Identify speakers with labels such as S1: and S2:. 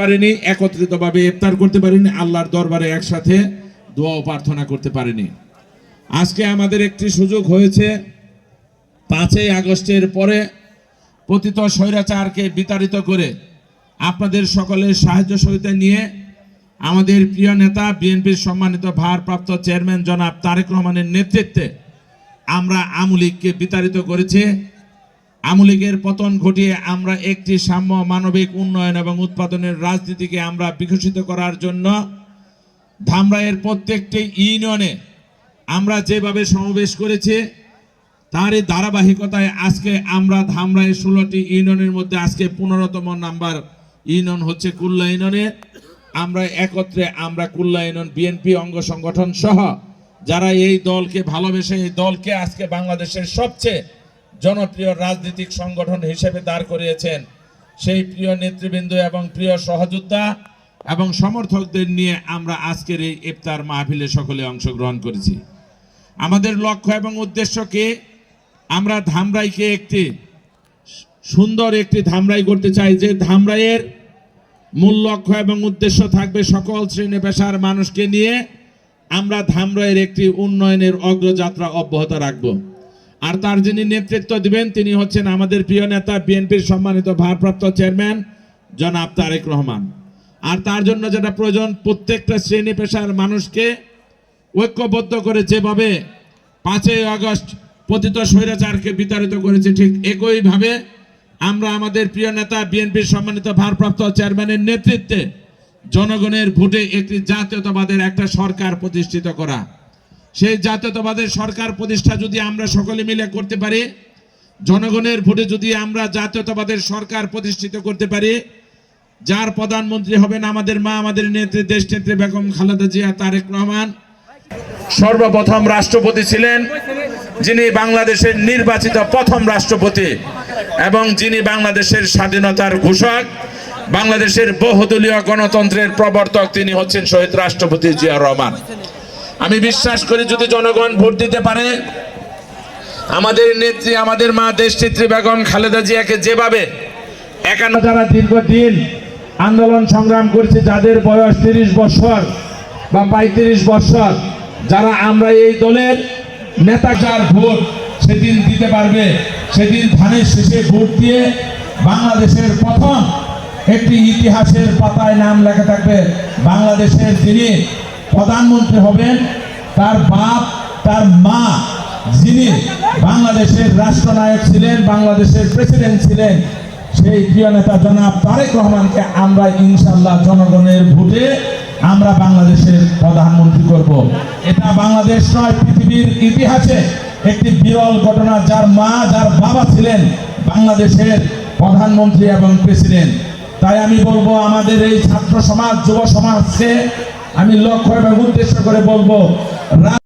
S1: পারেনি, একত্রিতভাবে ইফতার করতে পারেনি, আল্লাহর দরবারে একসাথে দোয়া প্রার্থনা করতে পারেনি। আজকে আমাদের একটি সুযোগ হয়েছে, পাঁচই আগস্টের পরে পতিত স্বৈরাচারকে বিতাড়িত করে আপনাদের সকলের সাহায্য সহিতা নিয়ে আমাদের প্রিয় নেতা, বিএনপির সম্মানিত ভারপ্রাপ্ত চেয়ারম্যান জনাব তারেক রহমানের নেতৃত্বে আমরা আমুলিককে বিতাড়িত করেছি। আমলিগের পতন ঘটিয়ে আমরা একটি সাম্য মানবিক উন্নয়ন এবং উৎপাদনের রাজনীতিকে আমরা বিকশিত করার জন্য ধামরাইয়ের প্রত্যেকটি ইউনিয়নে আমরা যেভাবে সমাবেশ করেছি, তারই ধারাবাহিকতায় আজকে আমরা ধামরাই ষোলোটি ইউনিয়নের মধ্যে আজকে পনেরোতম নাম্বার ইউনিয়ন হচ্ছে কুল্লা ইউনিয়নে। আমরা একত্রে আমরা কুল্লা ইউনিয়ন, বিএনপি অঙ্গ সংগঠন সহ যারা এই দলকে ভালোবেসে, এই দলকে আজকে বাংলাদেশের সবচেয়ে জনপ্রিয় রাজনৈতিক সংগঠন হিসেবে দাঁড় করিয়েছেন সেই প্রিয় নেতৃবৃন্দ এবং প্রিয় সহযোদ্ধা এবং সমর্থকদের নিয়ে আমরা আজকের এই ইফতার মাহফিলে সকলে অংশগ্রহণ করেছি। আমাদের লক্ষ্য এবং উদ্দেশ্যকে আমরা ধামরাইকে একটি সুন্দর একটি ধামরাই করতে চাই। যে ধামরাইয়ের মূল লক্ষ্য এবং উদ্দেশ্য থাকবে সকল শ্রেণি পেশার মানুষকে নিয়ে আমরা ধামরাইয়ের একটি উন্নয়নের অগ্রযাত্রা অব্যাহত রাখব। আর তার যিনি নেতৃত্ব দিবেন, তিনি হচ্ছেন আমাদের প্রিয় নেতা, বিএনপির সম্মানিত ভারপ্রাপ্ত চেয়ারম্যান, জনাব তারেক রহমান। আর তার জন্য যেটা প্রয়োজন, প্রত্যেকটা শ্রেণি পেশার মানুষকে ঐক্যবদ্ধ করে যেভাবে পাঁচই আগস্ট পতিত স্বৈরাচারকে বিতাড়িত করেছে, ঠিক একইভাবে আমরা আমাদের প্রিয় নেতা, বিএনপির সম্মানিত ভারপ্রাপ্ত চেয়ারম্যানের নেতৃত্বে জনগণের ভোটে একটি জাতীয়তাবাদের একটা সরকার প্রতিষ্ঠিত করা। সেই জাতীয়তাবাদের সরকার প্রতিষ্ঠা যদি আমরা সকলে মিলে করতে পারি, জনগণের ভোটে যদি আমরা জাতীয়তাবাদের সরকার প্রতিষ্ঠিত করতে পারি, যার প্রধানমন্ত্রী হবেন আমাদের মা, আমাদের নেত্রী, দেশ নেত্রী বেগম খালেদা জিয়া, তারেক রহমান। সর্বপ্রথম রাষ্ট্রপতি ছিলেন যিনি বাংলাদেশের নির্বাচিত প্রথম রাষ্ট্রপতি এবং যিনি বাংলাদেশের স্বাধীনতার ঘোষক, বাংলাদেশের বহুদলীয় গণতন্ত্রের প্রবর্তক তিনি হচ্ছেন শহীদ রাষ্ট্রপতি জিয়া রহমান। আমি বিশ্বাস করি যদি জনগণ ভোট দিতে পারে, আমাদের নেত্রী, আমাদের মা দেশ নেত্রী বেগম খালেদা জিয়াকে যেভাবে একান্ন যারা দীর্ঘদিন আন্দোলন সংগ্রাম করেছে, যাদের বয়স তিরিশ বছর বা পঁয়ত্রিশ বছর, যারা আমরা এই দলের নেতা যার ভোট সেদিন দিতে পারবে, সেদিন ধানের শেষে ভোট দিয়ে বাংলাদেশের প্রথম একটি ইতিহাসের পাতায় নাম লেখা থাকবে, বাংলাদেশের যিনি প্রধানমন্ত্রী হবেন, তার বাপ, তার মা, যিনি বাংলাদেশের রাষ্ট্রনায়ক ছিলেন, বাংলাদেশের প্রেসিডেন্ট ছিলেন, সেই প্রিয় নেতা জনাব তারেক রহমানকে আমরা ইনশাল্লাহ জনগণের ভোটে আমরা বাংলাদেশের প্রধানমন্ত্রী করব। এটা বাংলাদেশ নয়, পৃথিবীর ইতিহাসে একটি বিরল ঘটনা, যার মা, যার বাবা ছিলেন বাংলাদেশের প্রধানমন্ত্রী এবং প্রেসিডেন্ট তাই আমি বলব, আমাদের এই ছাত্র সমাজ, যুব সমাজকে আমি লক্ষ্য এবং উদ্দেশ্য করে বলব